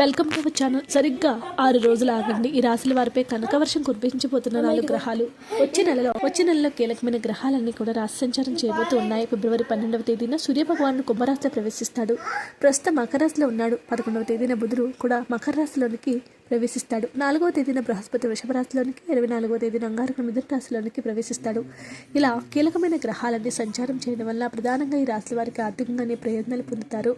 Welcome to our channel. సరిగ్గా ఆరు రోజులు ఆగండి. ఈ రాశుల వారిపై కనకవర్షం కురిపించబోతున్న నాలుగు గ్రహాలు. వచ్చే నెలలో వచ్చే నెలలో కీలకమైన గ్రహాలన్నీ కూడా రాశి సంచారం చేయబోతూ ఉన్నాయి. ఫిబ్రవరి పన్నెండవ తేదీన సూర్యభగవాను కుంభరాశిలో ప్రవేశిస్తాడు. ప్రస్తుతం మకర రాశిలో ఉన్నాడు. పదకొండవ తేదీన బుధుడు కూడా మకర రాశిలోనికి ప్రవేశిస్తాడు. నాలుగవ తేదీన బృహస్పతి వృషభ రాశిలోనికి ఇరవై నాలుగవ తేదీన అంగారకుడు మిథున రాశిలోనికి ప్రవేశిస్తాడు. ఇలా కీలకమైన గ్రహాలన్నీ సంచారం చేయడం వల్ల ప్రధానంగా ఈ రాశుల వారికి ఆర్థికంగానే ప్రయోజనాలు పొందుతారు.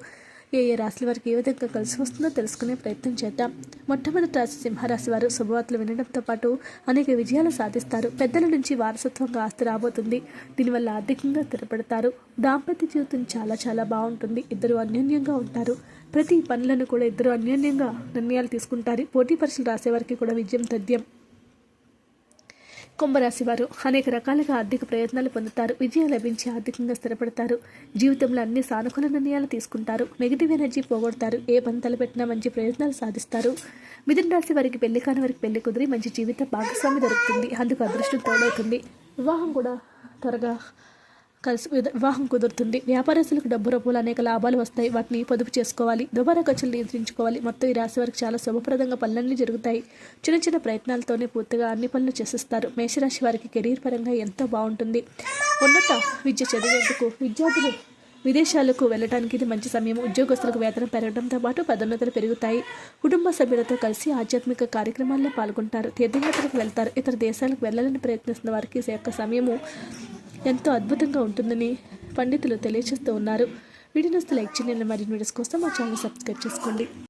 ఏ ఏ రాశుల వారికి ఏ విధంగా కలిసి వస్తుందో తెలుసుకునే ప్రయత్నం చేద్దాం. మొట్టమొదటి రాశి సింహరాశి వారు శుభవార్తలు వినడంతో పాటు అనేక విజయాలు సాధిస్తారు. పెద్దల నుంచి వారసత్వంగా ఆస్తి రాబోతుంది. దీనివల్ల ఆర్థికంగా స్థిరపడతారు. దాంపత్య జీవితం చాలా చాలా బాగుంటుంది. ఇద్దరు అన్యోన్యంగా ఉంటారు. ప్రతి పనులను కూడా ఇద్దరు అన్యోన్యంగా నిర్ణయాలు తీసుకుంటారు. పోటీ పరీక్షలు రాసేవారికి కూడా విజయం తథ్యం. కుంభరాశి వారు అనేక రకాలుగా ఆర్థిక ప్రయత్నాలు పొందుతారు. విజయం లభించి ఆర్థికంగా స్థిరపడతారు. జీవితంలో అన్ని సానుకూల నిర్ణయాలు తీసుకుంటారు. Negative energy పోగొడతారు. ఏ పని తలపెట్టినా మంచి ప్రయత్నాలు సాధిస్తారు. మిథున రాశి వారికి పెళ్ళి కాని వారికి పెళ్ళి కుదిరి మంచి జీవిత భాగస్వామి దొరుకుతుంది. అందుకు అదృష్టం తోడవుతుంది. వివాహం కూడా త్వరగా కలిసి వివాహం కుదురుతుంది. వ్యాపారస్తులకు డబ్బు రూపంలో అనేక లాభాలు వస్తాయి. వాటిని పొదుపు చేసుకోవాలి. దుబారా ఖర్చులు నియంత్రించుకోవాలి. మొత్తం ఈ రాశి వారికి చాలా శుభప్రదంగా పనులన్నీ జరుగుతాయి. చిన్న చిన్న ప్రయత్నాలతోనే పూర్తిగా అన్ని పనులు చేసిస్తారు. మేషరాశి వారికి కెరీర్ పరంగా ఎంతో బాగుంటుంది. ఉన్నత విద్య చదివేందుకు విద్యార్థులు విదేశాలకు వెళ్ళడానికి ఇది మంచి సమయం. ఉద్యోగస్తులకు వేతనం పెరగడంతో పాటు పదోన్నతలు పెరుగుతాయి. కుటుంబ సభ్యులతో కలిసి ఆధ్యాత్మిక కార్యక్రమాల్లో పాల్గొంటారు. తీర్థయాత్రకు వెళ్తారు. ఇతర దేశాలకు వెళ్ళాలని ప్రయత్నిస్తున్న వారికి యొక్క సమయము ఎంతో అద్భుతంగా ఉంటుందని పండితులు తెలియజేస్తూ ఉన్నారు. వీడియోస్ లైక్ చేయండి. మరిన్ని వీడియోస్ కోసం మా ఛానల్ సబ్స్క్రైబ్ చేసుకోండి.